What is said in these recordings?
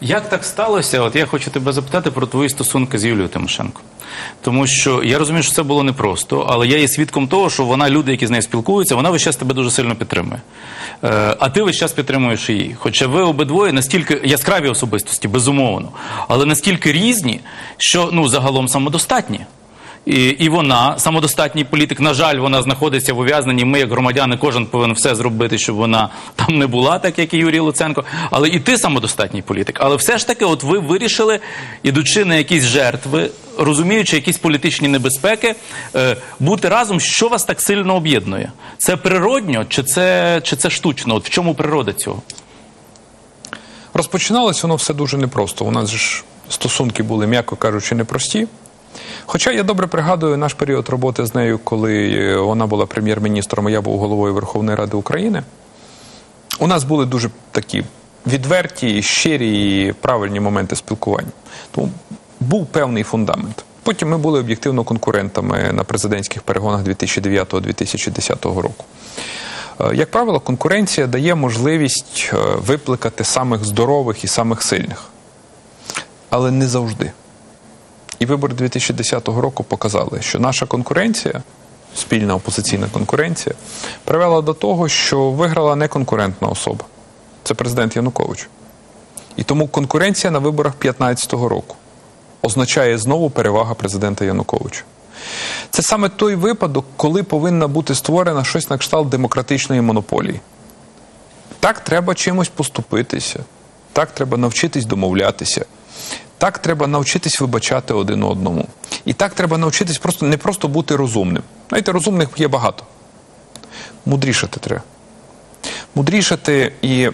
Як так сталося? От я хочу тебе запитати про твої стосунки з Юлією Тимошенко. Тому що я розумію, що це було непросто, але я є свідком того, що вона, люди, які з нею спілкуються, вона весь час тебе дуже сильно підтримує. Е, а ти весь час підтримуєш її. Хоча ви обидвоє настільки яскраві особистості, безумовно, але настільки різні, що ну загалом самодостатні. І, і вона, самодостатній політик, на жаль, вона знаходиться в ув'язненні. Ми, як громадяни, кожен повинен все зробити, щоб вона там не була, так як і Юрій Луценко. Але і ти самодостатній політик. Але все ж таки, от ви вирішили, ідучи на якісь жертви, розуміючи якісь політичні небезпеки, е, бути разом. Що вас так сильно об'єднує? Це природньо чи це, чи це штучно? От в чому природа цього? Розпочиналось воно все дуже непросто. У нас ж стосунки були, м'яко кажучи, непрості. Хоча я добре пригадую наш період роботи з нею, коли е, вона була прем'єр-міністром, а я був головою Верховної Ради України. У нас були дуже такі відверті, щирі і правильні моменти спілкування. Тому був певний фундамент. Потім ми були об'єктивно конкурентами на президентських перегонах 2009-2010 року. Е, Як правило, конкуренція дає можливість е, викликати самих здорових і самих сильних. Але не завжди. І вибори 2010 року показали, що наша конкуренція, спільна опозиційна конкуренція, привела до того, що виграла неконкурентна особа. Це президент Янукович. І тому конкуренція на виборах 2015 року означає знову перевага президента Януковича. Це саме той випадок, коли повинна бути створена щось на кшталт демократичної монополії. Так треба чимось поступитися, так треба навчитись домовлятися, так треба навчитись вибачати один одному. І так треба навчитись просто не просто бути розумним. Знаєте, розумних є багато. Мудрішати треба. Мудрішати, і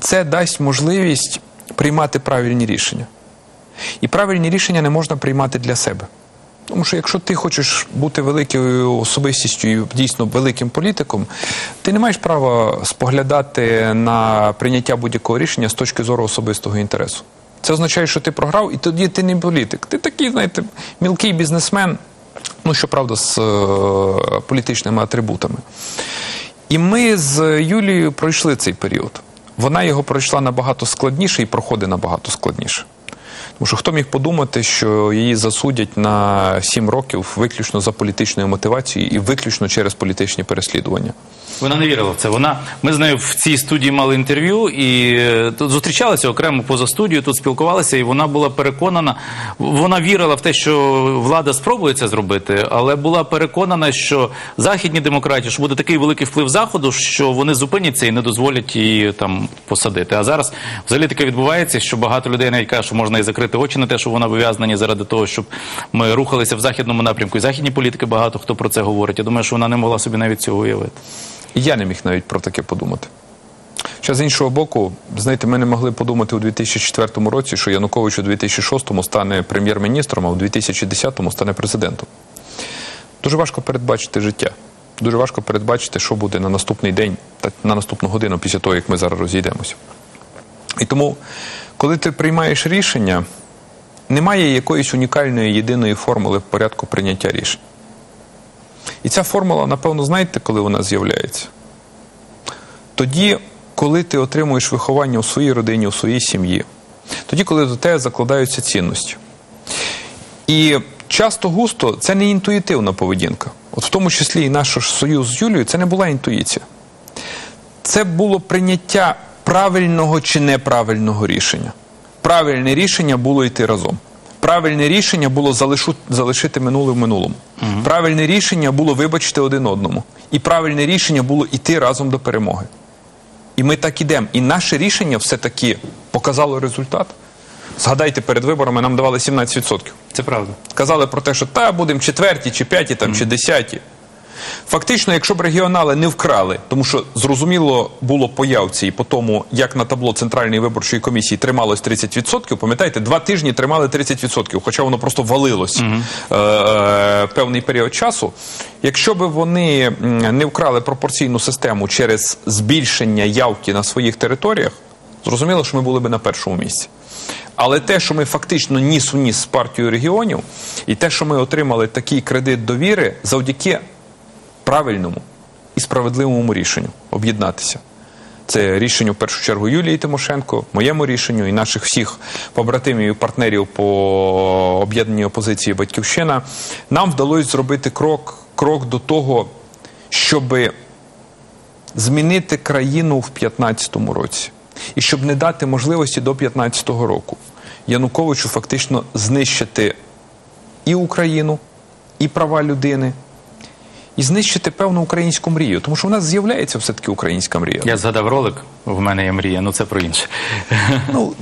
це дасть можливість приймати правильні рішення. І правильні рішення не можна приймати для себе. Тому що якщо ти хочеш бути великою особистістю і дійсно великим політиком, ти не маєш права споглядати на прийняття будь-якого рішення з точки зору особистого інтересу. Це означає, що ти програв, і тоді ти не політик. Ти такий, знаєте, мілкий бізнесмен, ну щоправда, з е, політичними атрибутами. І ми з Юлією пройшли цей період. Вона його пройшла набагато складніше і проходить набагато складніше. Тому що хто міг подумати, що її засудять на 7 років виключно за політичною мотивацією і виключно через політичні переслідування. Вона не вірила в це. Вона ми з нею в цій студії мали інтерв'ю і е, тут зустрічалися окремо поза студією. Тут спілкувалися, і вона була переконана. Вона вірила в те, що влада спробує це зробити, але була переконана, що західні демократії що буде такий великий вплив заходу, що вони зупиняться і не дозволять її там посадити. А зараз взагалі таке відбувається, що багато людей навіть кажуть, що можна і закрити очі на те, що вона вив'язнені заради того, щоб ми рухалися в західному напрямку. І західні політики багато хто про це говорить. Я думаю, що вона не могла собі навіть цього уявити. Я не міг навіть про таке подумати. Ще з іншого боку, знаєте, ми не могли подумати у 2004 році, що Янукович у 2006 стане прем'єр-міністром, а у 2010 стане президентом. Дуже важко передбачити життя. Дуже важко передбачити, що буде на наступний день та на наступну годину після того, як ми зараз розійдемося. І тому, коли ти приймаєш рішення, немає якоїсь унікальної єдиної формули в порядку прийняття рішень. І ця формула, напевно, знаєте, коли вона з'являється? Тоді, коли ти отримуєш виховання у своїй родині, у своїй сім'ї, тоді, коли до тебе закладаються цінності. І часто густо це не інтуїтивна поведінка. От в тому числі і наш союз з Юлією, це не була інтуїція. Це було прийняття правильного чи неправильного рішення. Правильне рішення було йти разом. Правильне рішення було залишу, залишити минуле в минулому. Правильне рішення було вибачити один одному. І правильне рішення було йти разом до перемоги. І ми так ідемо. І наше рішення все-таки показало результат. Згадайте, перед виборами нам давали 17%. Це правда. Казали про те, що та будемо четверті, чи п'яті, там, чи десяті. Фактично, якщо б регіонали не вкрали, тому що зрозуміло було по явці і по тому, як на табло Центральної виборчої комісії трималось 30%, пам'ятаєте, два тижні тримали 30%, хоча воно просто валилось е- е- певний період часу. Якщо б вони не вкрали пропорційну систему через збільшення явки на своїх територіях, зрозуміло, що ми були б на першому місці. Але те, що ми фактично ніс у ніс з партією регіонів, і те, що ми отримали такий кредит довіри завдяки правильному і справедливому рішенню об'єднатися. Це рішення в першу чергу Юлії Тимошенко, моєму рішенню і наших всіх побратимів і партнерів по об'єднаній опозиції Батьківщина. Нам вдалося зробити крок, крок до того, щоби змінити країну в 2015 році. І щоб не дати можливості до 2015 року Януковичу фактично знищити і Україну, і права людини, і знищити певну українську мрію. Тому що в нас з'являється все-таки українська мрія. Я згадав ролик, в мене є мрія, ну це про інше. Ну,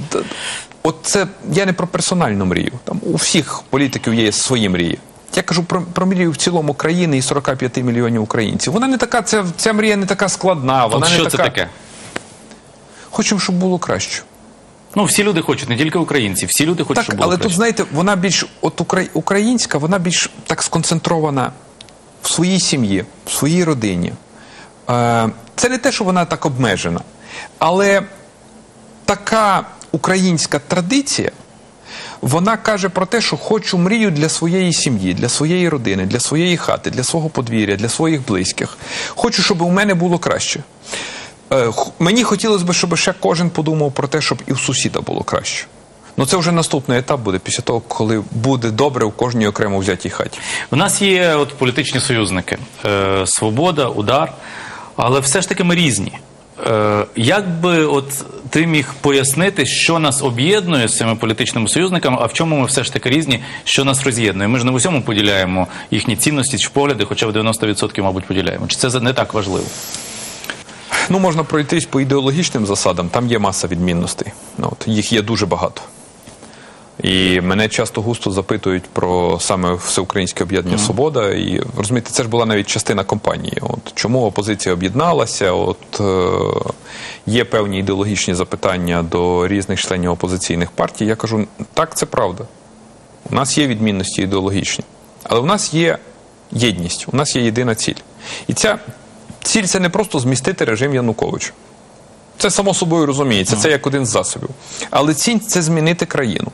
от це я не про персональну мрію. Там у всіх політиків є свої мрії. Я кажу про, про мрію в цілому країни і 45 мільйонів українців. Вона не така, ця, ця мрія не така складна. Вона От не що така. це таке? Хочемо, щоб було краще. Ну, всі люди хочуть, не тільки українці, всі люди хочуть, Так, щоб було але тут, знаєте, вона більш от укра- українська, вона більш так сконцентрована в своїй сім'ї, в своїй родині. Е, Це не те, що вона так обмежена, але така українська традиція. Вона каже про те, що хочу мрію для своєї сім'ї, для своєї родини, для своєї хати, для свого подвір'я, для своїх близьких. Хочу, щоб у мене було краще. Е, Мені хотілося б, щоб ще кожен подумав про те, щоб і у сусіда було краще. Ну це вже наступний етап буде після того, коли буде добре у кожній окремо взятій хаті. У нас є от політичні союзники: е, Свобода, Удар, але все ж таки ми різні. Е, як би от ти міг пояснити, що нас об'єднує з цими політичними союзниками, а в чому ми все ж таки різні, що нас роз'єднує? Ми ж не в усьому поділяємо їхні цінності чи погляди, хоча в 90% мабуть поділяємо. Чи це не так важливо? Ну, можна пройтись по ідеологічним засадам, там є маса відмінностей. Ну, от, їх є дуже багато. І мене часто густо запитують про саме всеукраїнське об'єднання Свобода. І розумієте, це ж була навіть частина кампанії. От чому опозиція об'єдналася? От е, є певні ідеологічні запитання до різних членів опозиційних партій. Я кажу, так, це правда. У нас є відмінності ідеологічні, але у нас є єдність, у нас є єдина ціль. І ця ціль це не просто змістити режим Януковича. Це само собою розуміється, це як один з засобів. Але ціль це змінити країну.